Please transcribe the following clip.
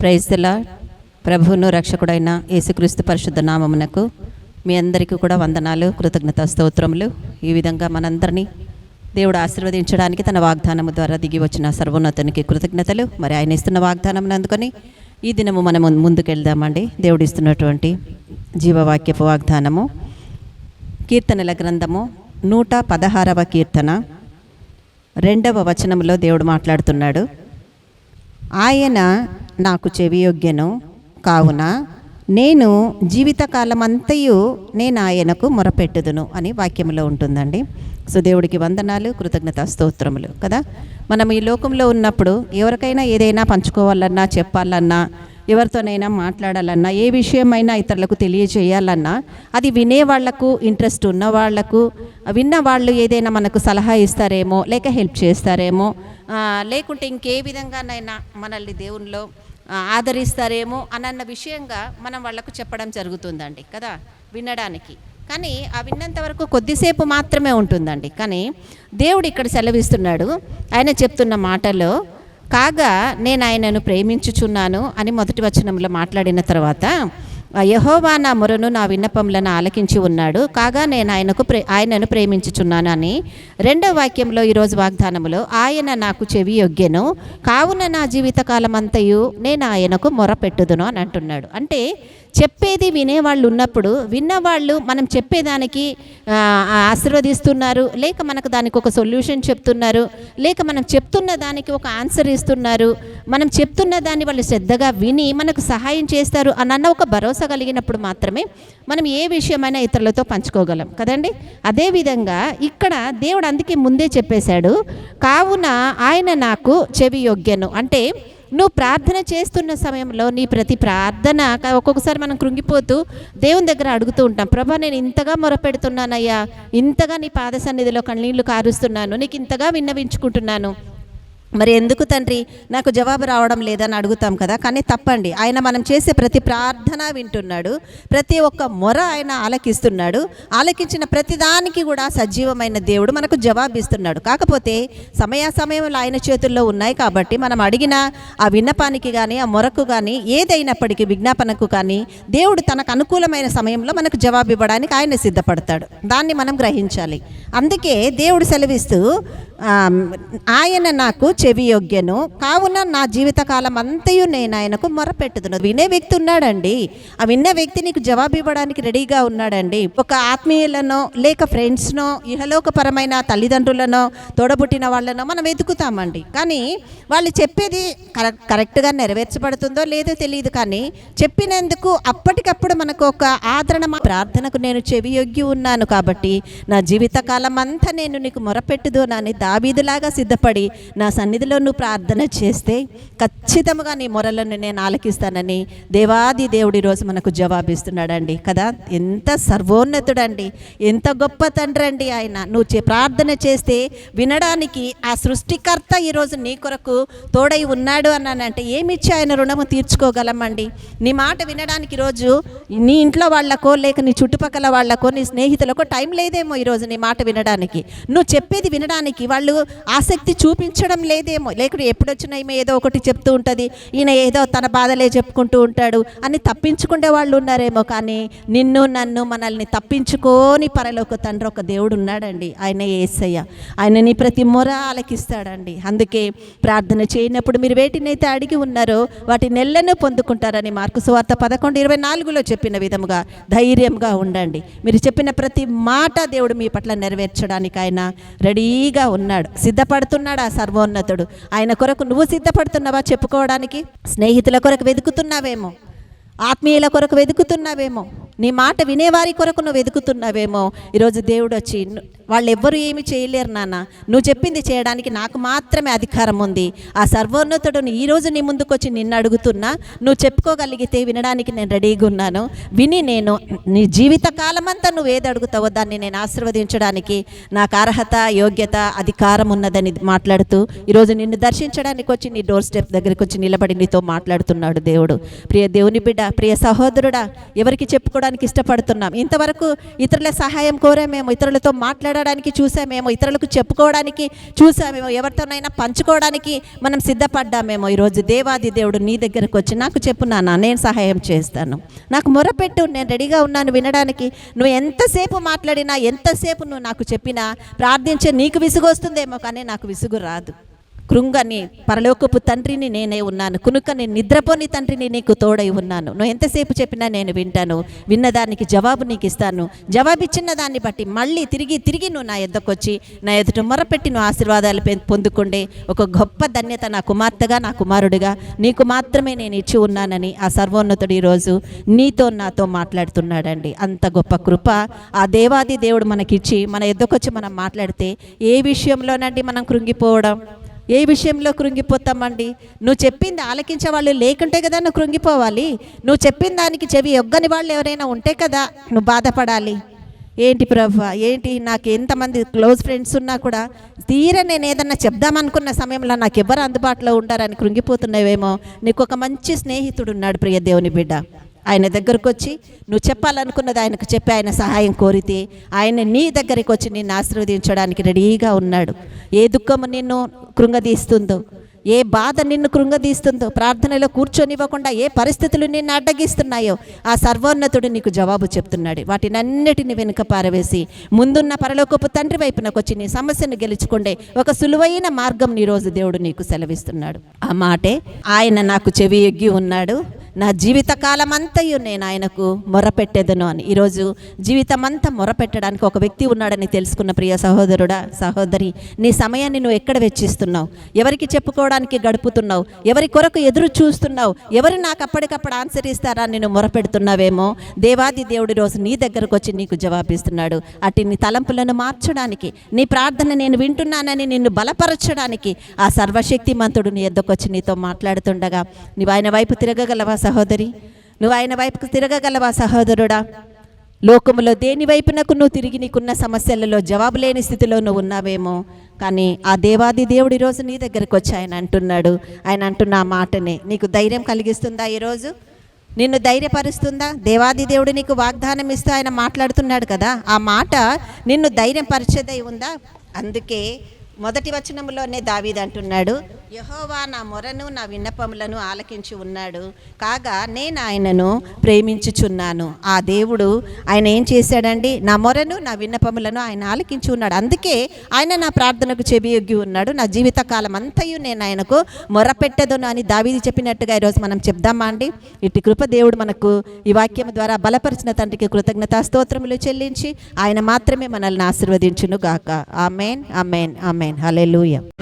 ప్రైజ్లా ప్రభువును రక్షకుడైన యేసుక్రీస్తు పరిశుద్ధ నామమునకు మీ అందరికీ కూడా వందనాలు కృతజ్ఞత స్తోత్రములు. ఈ విధంగా మనందరినీ దేవుడు ఆశీర్వదించడానికి తన వాగ్దానము ద్వారా దిగి వచ్చిన సర్వోన్నతునికి కృతజ్ఞతలు. మరి ఆయన ఇస్తున్న వాగ్దానం అందుకొని ఈ దినము మనం ముందుకెళ్దామండి. దేవుడు ఇస్తున్నటువంటి జీవవాక్యపు వాగ్దానము కీర్తనల గ్రంథము నూట పదహారవ కీర్తన రెండవ వచనంలో దేవుడు మాట్లాడుతున్నాడు. ఆయన నాకు చెవియొగ్గెను. కావున నేను జీవితకాలమంతయు నేను ఆయనకు మొరపెట్టుదును అని వాక్యంలో ఉంటుందండి. సో దేవుడికి వందనాలు కృతజ్ఞత స్తోత్రములు కదా? మనం ఈ లోకంలో ఉన్నప్పుడు ఎవరికైనా ఏదైనా పంచుకోవాలన్నా చెప్పాలన్నా ఎవరితోనైనా మాట్లాడాలన్నా ఏ విషయమైనా ఇతరులకు తెలియజేయాలన్నా అది వినే వాళ్ళకు ఇంట్రెస్ట్ ఉన్న వాళ్ళకు విన్న వాళ్ళు ఏదైనా మనకు సలహా ఇస్తారేమో లేక హెల్ప్ చేస్తారేమో లేకుంటే ఇంకే విధంగానైనా మనల్ని దేవునిలో ఆదరిస్తారేమో అనన్న విషయంగా మనం వాళ్ళకు చెప్పడం జరుగుతుందండి కదా? వినడానికి. కానీ ఆ విన్నంత వరకు కొద్దిసేపు మాత్రమే ఉంటుందండి. కానీ దేవుడు ఇక్కడ సెలవిస్తున్నాడు. ఆయన చెప్తున్న మాటలో కాగా నేను ఆయనను ప్రేమించుచున్నాను అని మొదటి వచనంలో మాట్లాడిన తర్వాత యహోవా నా మొరను నా విన్నపములను ఆలకించి ఉన్నాడు. కాగా నేను ఆయనకు ప్రే ఆయనను ప్రేమించుచున్నాను అని రెండవ వాక్యంలో ఈరోజు వాగ్దానములో ఆయన నాకు చెవి యొగ్గెను. కావున నా జీవితకాలం అంతయు నేను ఆయనకు మొర పెట్టుదును అని అంటున్నాడు. అంటే చెప్పేది వినేవాళ్ళు ఉన్నప్పుడు విన్నవాళ్ళు మనం చెప్పేదానికి ఆశీర్వదిస్తున్నారు. లేక మనకు దానికి ఒక సొల్యూషన్ చెప్తున్నారు. లేక మనం చెప్తున్న దానికి ఒక ఆన్సర్ ఇస్తున్నారు. మనం చెప్తున్న దాన్ని వాళ్ళు శ్రద్ధగా విని మనకు సహాయం చేస్తారు అన్న ఒక భరోసా కలిగినప్పుడు మాత్రమే మనం ఏ విషయమైనా ఇతరులతో పంచుకోగలం. కదండి? అదేవిధంగా ఇక్కడ దేవుడు అందుకే ముందే చెప్పేశాడు కావున ఆయన నాకు చెవి యోగ్యను అంటే నువ్వు ప్రార్థన చేస్తున్న సమయంలో నీ ప్రతి ప్రార్థన ఒక్కొక్కసారి మనం కృంగిపోతూ దేవుని దగ్గర అడుగుతూ ఉంటాం. ప్రభా నేను ఇంతగా మొరపెడుతున్నానయ్యా. ఇంతగా నీ పాద సన్నిధిలో కన్నీళ్ళు కారుస్తున్నాను. నీకు ఇంతగా విన్నవించుకుంటున్నాను. మరి ఎందుకు తండ్రి? నాకు జవాబు రావడం లేదని అడుగుతాం కదా కానీ తప్పండి. ఆయన మనం చేసే ప్రతి ప్రార్థన వింటున్నాడు ప్రతి ఒక్క మొర ఆయన ఆలకిస్తున్నాడు ఆలకించిన ప్రతిదానికి కూడా సజీవమైన దేవుడు మనకు జవాబిస్తున్నాడు కాకపోతే సమయాసమయంలో ఆయన చేతుల్లో ఉన్నాయి కాబట్టి మనం అడిగిన ఆ విన్నపానికి కానీ ఆ మొరకు కానీ ఏదైనప్పటికీ విజ్ఞాపనకు కానీ దేవుడు తనకు అనుకూలమైన సమయంలో మనకు జవాబు ఇవ్వడానికి ఆయన సిద్ధపడతాడు. దాన్ని మనం గ్రహించాలి. అందుకే దేవుడు సెలవిస్తూ ఆయన నాకు చెవి యోగ్యను కావున నా జీవితకాలం అంతయు నేను ఆయనకు మొరపెట్టుదును. వినే వ్యక్తి ఉన్నాడండి. ఆ విన్న వ్యక్తి నీకు జవాబు ఇవ్వడానికి రెడీగా ఉన్నాడండి. ఒక ఆత్మీయులనో లేక ఫ్రెండ్స్నో ఇహలోకపరమైన తల్లిదండ్రులనో తోడబుట్టిన వాళ్ళనో మనం వెతుకుతామండి. కానీ వాళ్ళు చెప్పేది కరెక్ట్ కరెక్ట్గా నెరవేర్చబడుతుందో లేదో తెలియదు కానీ చెప్పినందుకు అప్పటికప్పుడు మనకు ఒక ఆదరణ మా ప్రార్థనకు నేను చెవి యోగ్యం ఉన్నాను కాబట్టి నా జీవితకాలం అంతా నేను నీకు మొరపెట్టుదు నాని దావీదులాగా సిద్ధపడి నా సన్నిధిలో నువ్వు ప్రార్థన చేస్తే ఖచ్చితంగా నీ మొరలను నేను ఆలకిస్తానని దేవాది దేవుడు ఈరోజు మనకు జవాబిస్తున్నాడండి కదా? ఎంత సర్వోన్నతుడండి ఎంత గొప్ప తండ్రి అండి ఆయన. నువ్వు ప్రార్థన చేస్తే వినడానికి ఆ సృష్టికర్త ఈరోజు నీ కొరకు తోడై ఉన్నాడు అన్నానంటే ఏమిచ్చి ఆయన రుణము తీర్చుకోగలమండి? నీ మాట వినడానికి ఈరోజు నీ ఇంట్లో వాళ్ళకో లేక నీ చుట్టుపక్కల వాళ్ళకో నీ స్నేహితులకో టైం లేదేమో ఈరోజు నీ మాట వినడానికి. నువ్వు చెప్పేది వినడానికి వాళ్ళు ఆసక్తి చూపించడం లేదు. లేదేమో లేకుంటే ఎప్పుడు వచ్చినా ఈమె ఏదో ఒకటి చెప్తూ ఉంటుంది. ఈయన ఏదో తన బాధలే చెప్పుకుంటూ ఉంటాడు. అని తప్పించుకునే వాళ్ళు ఉన్నారేమో కానీ నిన్ను నన్ను మనల్ని తప్పించుకొని పరలోక తండ్రి ఒక దేవుడు ఉన్నాడండి. ఆయన ఏసయ్య. ఆయన నీ ప్రతి మొర ఆలకిస్తాడండి. అందుకే ప్రార్థన చేయనప్పుడు మీరు వేటినైతే అడిగి ఉన్నారో వాటి నెల్లను పొందుకుంటారని మార్కు సువార్త పదకొండు ఇరవై నాలుగులో చెప్పిన విధముగా ధైర్యంగా ఉండండి. మీరు చెప్పిన ప్రతి మాట దేవుడు మీ పట్ల నెరవేర్చడానికి ఆయన రెడీగా ఉన్నాడు. సిద్ధపడుతున్నాడు ఆ సర్వోన్నతుడు. ఆయన కొరకు నువ్వు సిద్ధపడుతున్నావా చెప్పుకోవడానికి? స్నేహితుల కొరకు వెతుకుతున్నావేమో? ఆత్మీయుల కొరకు వెతుకుతున్నావేమో? నీ మాట వినేవారి కొరకు నువ్వు వెతుకుతున్నావేమో. ఈరోజు దేవుడు వచ్చి వాళ్ళు ఎవ్వరూ ఏమి చేయలేరు నాన్న. నువ్వు చెప్పింది చేయడానికి నాకు మాత్రమే అధికారం ఉంది. ఆ సర్వోన్నతుడుని ఈరోజు నీ ముందుకు వచ్చి నిన్ను అడుగుతున్నా నువ్వు చెప్పుకోగలిగితే వినడానికి నేను రెడీగా ఉన్నాను. విని నేను నీ జీవిత కాలమంతా నువ్వు ఏది అడుగుతావో దాన్ని నేను ఆశీర్వదించడానికి నాకు అర్హత యోగ్యత అధికారం ఉన్నదని మాట్లాడుతూ ఈరోజు నిన్ను దర్శించడానికి వచ్చి నీ డోర్ స్టెప్ దగ్గరికి వచ్చి నిలబడి నీతో మాట్లాడుతున్నాడు దేవుడు. ప్రియ దేవుని బిడ్డ ప్రియ సహోదరుడా ఎవరికి చెప్పుకోవడానికి చెప్పుకోవడానికి ఇష్టపడుతున్నాం. ఇంతవరకు ఇతరుల సహాయం కోరామేమో ఇతరులతో మాట్లాడడానికి చూసామేమో ఇతరులకు చెప్పుకోవడానికి చూసామేమో ఎవరితోనైనా పంచుకోవడానికి మనం సిద్ధపడ్డామేమో ఈరోజు దేవాది దేవుడు నీ దగ్గరకు వచ్చి నాకు చెప్పు నాన్న నేను సహాయం చేస్తాను. నాకు మొరపెట్టు నేను రెడీగా ఉన్నాను వినడానికి. నువ్వు ఎంతసేపు మాట్లాడినా ఎంతసేపు నువ్వు నాకు చెప్పినా ప్రార్థించే నీకు విసుగు వస్తుందేమో కానీ నాకు విసుగు రాదు. కృంగని పరలోకపు తండ్రిని నేనే ఉన్నాను. కునుకని నిద్రపోని తండ్రిని నీకు తోడై ఉన్నాను. నువ్వు ఎంతసేపు చెప్పినా నేను వింటాను. విన్నదానికి జవాబు నీకు ఇస్తాను. జవాబు ఇచ్చిన దాన్ని బట్టి మళ్ళీ తిరిగి తిరిగి నువ్వు నా ఎద్దకొచ్చి నా ఎదుట మొరపెట్టి నువ్వు ఆశీర్వాదాలు పొందుకుండే ఒక గొప్ప ధన్యత నా కుమార్తెగా నా కుమారుడిగా నీకు మాత్రమే నేను ఇచ్చి ఉన్నానని ఆ సర్వోన్నతుడు ఈరోజు నీతో నాతో మాట్లాడుతున్నాడండి. అంత గొప్ప కృప ఆ దేవాది దేవుడు మనకిచ్చి మన ఎద్దకొచ్చి మనం మాట్లాడితే ఏ విషయంలోనండి మనం కృంగిపోవడం? ఏ విషయంలో కృంగిపోతామండి? నువ్వు చెప్పింది ఆలకించే వాళ్ళు లేకుంటే కదా నువ్వు కృంగిపోవాలి. నువ్వు చెప్పిన దానికి చెవి ఒగ్గని వాళ్ళు ఎవరైనా ఉంటే కదా నువ్వు బాధపడాలి. ఏంటి ప్రభు? ఏంటి? నాకు ఎంతమంది క్లోజ్ ఫ్రెండ్స్ ఉన్నా కూడా తీరా నేను ఏదన్నా చెప్దామనుకున్న సమయంలో నాకు ఎవరు అందుబాటులో ఉండారని కృంగిపోతున్నావేమో. నీకు ఒక మంచి స్నేహితుడు ఉన్నాడు ప్రియ దేవుని బిడ్డ. ఆయన దగ్గరకు వచ్చి నువ్వు చెప్పాలనుకున్నది ఆయనకు చెప్పి ఆయన సహాయం కోరితే ఆయన నీ దగ్గరికి వచ్చి నిన్ను ఆశీర్వదించడానికి రెడీగా ఉన్నాడు. ఏ దుఃఖము నిన్ను కృంగదీస్తుందో ఏ బాధ నిన్ను కృంగదీస్తుందో ప్రార్థనలో కూర్చొనివ్వకుండా ఏ పరిస్థితులు నిన్ను అడ్డగిస్తున్నాయో ఆ సర్వోన్నతుడు నీకు జవాబు చెప్తున్నాడు. వాటినన్నిటిని వెనుక పారవేసి ముందున్న పరలోకపు తండ్రి వైపునకు వచ్చి నీ సమస్యను గెలుచుకుండే ఒక సులువైన మార్గం నీ రోజు దేవుడు నీకు సెలవిస్తున్నాడు. ఆ మాటే ఆయన నాకు చెవి ఎగ్గి ఉన్నాడు. నా జీవితకాలం అంతయు నేను ఆయనకు మొరపెట్టేదను అని. ఈరోజు జీవితం అంతా మొరపెట్టడానికి ఒక వ్యక్తి ఉన్నాడని తెలుసుకున్న ప్రియ సహోదరుడా సహోదరి నీ సమయాన్ని నువ్వు ఎక్కడ వెచ్చిస్తున్నావు? ఎవరికి చెప్పుకోవడానికి గడుపుతున్నావు? ఎవరి కొరకు ఎదురు చూస్తున్నావు? ఎవరు నాకు అప్పటికప్పుడు ఆన్సర్ ఇస్తారా నేను మొరపెడుతున్నావేమో? దేవాది దేవుడి రోజు నీ దగ్గరకు వచ్చి నీకు జవాబిస్తున్నాడు. అటు నీ తలంపులను మార్చడానికి నీ ప్రార్థన నేను వింటున్నానని నిన్ను బలపరచడానికి ఆ సర్వశక్తిమంతుడు నీ ఎద్దకొచ్చి నీతో మాట్లాడుతుండగా నువ్వు ఆయన వైపు తిరగగలవా సహోదరి. నువ్వు ఆయన వైపుకు తిరగగలవా సహోదరుడా? లోకములో దేని వైపునకు నువ్వు తిరిగి నీకున్న సమస్యలలో జవాబు లేని స్థితిలో నువ్వు ఉన్నావేమో. కానీ ఆ దేవాది దేవుడు ఈరోజు నీ దగ్గరకు వచ్చి ఆయన అంటున్నాడు. ఆయన అంటున్న ఆ మాటనే నీకు ధైర్యం కలిగిస్తుందా ఈరోజు నిన్ను ధైర్యపరుస్తుందా? దేవాది దేవుడు నీకు వాగ్దానం ఇస్తూ ఆయన మాట్లాడుతున్నాడు కదా. ఆ మాట నిన్ను ధైర్యం పరిచేదై ఉందా? అందుకే మొదటి వచనంలోనే దావీద్ అంటున్నాడు యహోవా నా మొరను నా విన్నపములను ఆలకించి ఉన్నాడు. కాగా నేను ఆయనను ప్రేమించుచున్నాను. ఆ దేవుడు ఆయన ఏం చేశాడండి? నా మొరను నా విన్నపములను ఆయన ఆలకించి ఉన్నాడు. అందుకే ఆయన నా ప్రార్థనకు చెవియొగ్గి ఉన్నాడు. నా జీవితకాలం అంతయు నేను ఆయనకు మొరపెట్టదును అని దావీది చెప్పినట్టుగా ఈరోజు మనం చెప్దామా అండి? ఇటు కృప దేవుడు మనకు ఈ వాక్యం ద్వారా బలపరిచిన తండ్రికి కృతజ్ఞతా స్తోత్రములు చెల్లించి ఆయన మాత్రమే మనల్ని ఆశీర్వదించును గాక amen amen amen. Amen. Hallelujah.